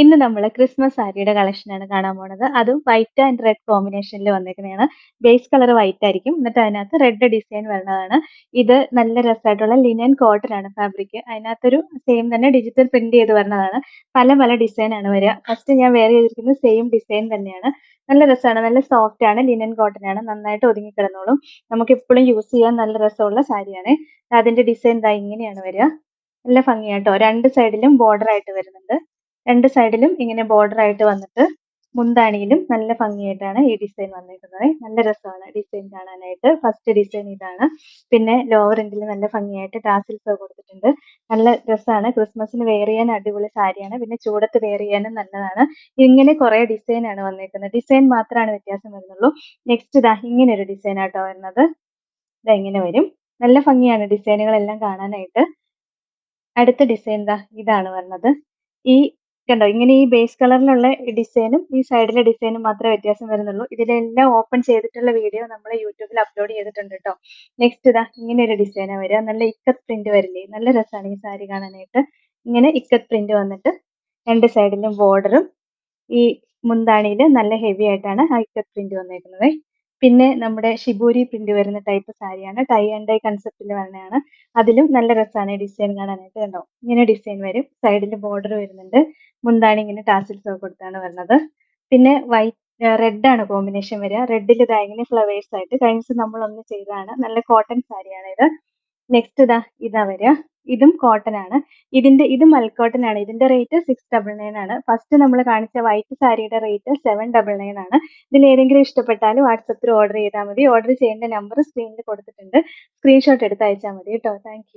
ഇന്ന് നമ്മൾ ക്രിസ്മസ് സാരിയുടെ ആണ് കാണാൻ പോണത്. അതും വൈറ്റ് ആൻഡ് റെഡ് കോമ്പിനേഷനിൽ വന്നേക്കുന്നതാണ്. ബേസ് കളർ വൈറ്റ് ആയിരിക്കും. എന്നിട്ട് അതിനകത്ത് റെഡ് ഡിസൈൻ വരുന്നതാണ് ഇത് നല്ല രസമായിട്ടുള്ള ലിനൻ കോട്ടൺ ആണ് ഫാബ്രിക് അതിനകത്തൊരു സെയിം തന്നെ ഡിജിറ്റൽ പ്രിന്റ് ചെയ്ത് വരുന്നതാണ് പല പല ഡിസൈൻ ആണ് വരിക. ഫസ്റ്റ് ഞാൻ വേറെ ചെയ്തിരിക്കുന്നത് സെയിം ഡിസൈൻ തന്നെയാണ്. നല്ല രസമാണ് നല്ല സോഫ്റ്റ് ആണ്. ലിനൻ കോട്ടൺ ആണ്. നന്നായിട്ട് ഒതുങ്ങി കിടന്നോളും. നമുക്ക് എപ്പോഴും യൂസ് ചെയ്യാൻ നല്ല രസമുള്ള സാരിയാണ്. അതിന്റെ ഡിസൈൻ ഇതാ ഇങ്ങനെയാണ് വരിക. നല്ല ഭംഗിയാട്ടോ. രണ്ട് സൈഡിലും ബോർഡർ ആയിട്ട് വരുന്നുണ്ട്. രണ്ട് സൈഡിലും ഇങ്ങനെ ബോർഡർ ആയിട്ട് വന്നിട്ട് മുന്താണിയിലും നല്ല ഭംഗിയായിട്ടാണ് ഈ ഡിസൈൻ വന്നിരിക്കുന്നത്. നല്ല രസമാണ് ഡിസൈൻ കാണാനായിട്ട്. ഫസ്റ്റ് ഡിസൈൻ ഇതാണ്. പിന്നെ ലോവർ എൻഡിൽ നല്ല ഭംഗിയായിട്ട് ടാസിൽസ് കൊടുത്തിട്ടുണ്ട്. നല്ല രസമാണ്. ക്രിസ്മസിന് വെയർ ചെയ്യാൻ അടിപൊളി സാരിയാണ്. പിന്നെ ചൂടത്ത് വെയർ ചെയ്യാനും നല്ലതാണ്. ഇങ്ങനെ കുറെ ഡിസൈൻ ആണ് വന്നിരിക്കുന്നത്. ഡിസൈൻ മാത്രമാണ് വ്യത്യാസം വരുന്നുള്ളൂ. നെക്സ്റ്റ് ഇതാ ഇങ്ങനെ ഒരു ഡിസൈൻ ആട്ടോ വരുന്നത്. ഇതാ ഇങ്ങനെ വരും. നല്ല ഭംഗിയാണ് ഡിസൈനുകളെല്ലാം കാണാനായിട്ട്. അടുത്ത ഡിസൈൻ ഇതാ ഇതാണ് വരുന്നത് ഈ കണ്ടോ? ഇങ്ങനെ ഈ ബേസ് കളറിലുള്ള ഡിസൈനും ഈ സൈഡിലെ ഡിസൈനും മാത്രമേ വ്യത്യാസം വരുന്നുള്ളൂ. ഇതിലെല്ലാം ഓപ്പൺ ചെയ്തിട്ടുള്ള വീഡിയോ നമ്മൾ യൂട്യൂബിൽ അപ്ലോഡ് ചെയ്തിട്ടുണ്ട് കേട്ടോ നെക്സ്റ്റ് ഇതാ ഇങ്ങനെ ഒരു ഡിസൈനാണ് വരിക നല്ല ഇക്കത്ത് പ്രിന്റ് വരില്ലേ? നല്ല രസമാണ് ഈ സാരി കാണാനായിട്ട്. ഇങ്ങനെ ഇക്കത്ത് പ്രിന്റ് വന്നിട്ട് രണ്ട് സൈഡിലും ബോർഡറും ഈ മുന്താണിയിൽ നല്ല ഹെവി ആയിട്ടാണ് ആ ഇക്കത്ത് പ്രിന്റ് വന്നേക്കുന്നത്. പിന്നെ നമ്മുടെ ഷിബൂരി പ്രിന്റ് വരുന്ന ടൈപ്പ് സാരിയാണ് ടൈ ആൻഡ് ഡൈ കൺസെപ്റ്റിൽ വരുന്നതാണ് അതിലും നല്ല രസമാണ് ഡിസൈൻ കാണാനായിട്ട് കണ്ടോ? ഇങ്ങനെ ഡിസൈൻ വരും. സൈഡിൽ ബോർഡർ വരുന്നുണ്ട്. മുന്താണി ഇങ്ങനെ ടാസിൽസ് ഒക്കെ കൊടുത്താണ് വരുന്നത് പിന്നെ വൈറ്റ് റെഡ് ആണ് കോമ്പിനേഷൻ വരിക. റെഡിൽ ഇതാ ഇങ്ങനെ ഫ്ലവേഴ്സ് ആയിട്ട് കഴിഞ്ഞ ദിവസം നമ്മൾ ഒന്ന് ചെയ്തതാണ്. നല്ല കോട്ടൺ സാരിയാണ് ഇത്. നെക്സ്റ്റ് ഇതാ ഇതാ വരിക. ഇതും കോട്ടൺ ആണ്. ഇതിന്റെ ഇത് മൽക്കോട്ടൺ ആണ്. ഇതിന്റെ റേറ്റ് സിക്സ് ഡബിൾ നയൻ ആണ്. ഫസ്റ്റ് നമ്മൾ കാണിച്ച വൈറ്റ് സാരിയുടെ റേറ്റ് സെവൻ ഡബിൾ നയൻ ആണ്. ഇതിൽ ഏതെങ്കിലും ഇഷ്ടപ്പെട്ടാൽ വാട്സപ്പിൽ ഓർഡർ ചെയ്താൽ മതി. ഓർഡർ ചെയ്യേണ്ട നമ്പർ സ്ക്രീനിൽ കൊടുത്തിട്ടുണ്ട്. സ്ക്രീൻഷോട്ട് എടുത്ത് അയച്ചാൽ മതി കേട്ടോ. താങ്ക്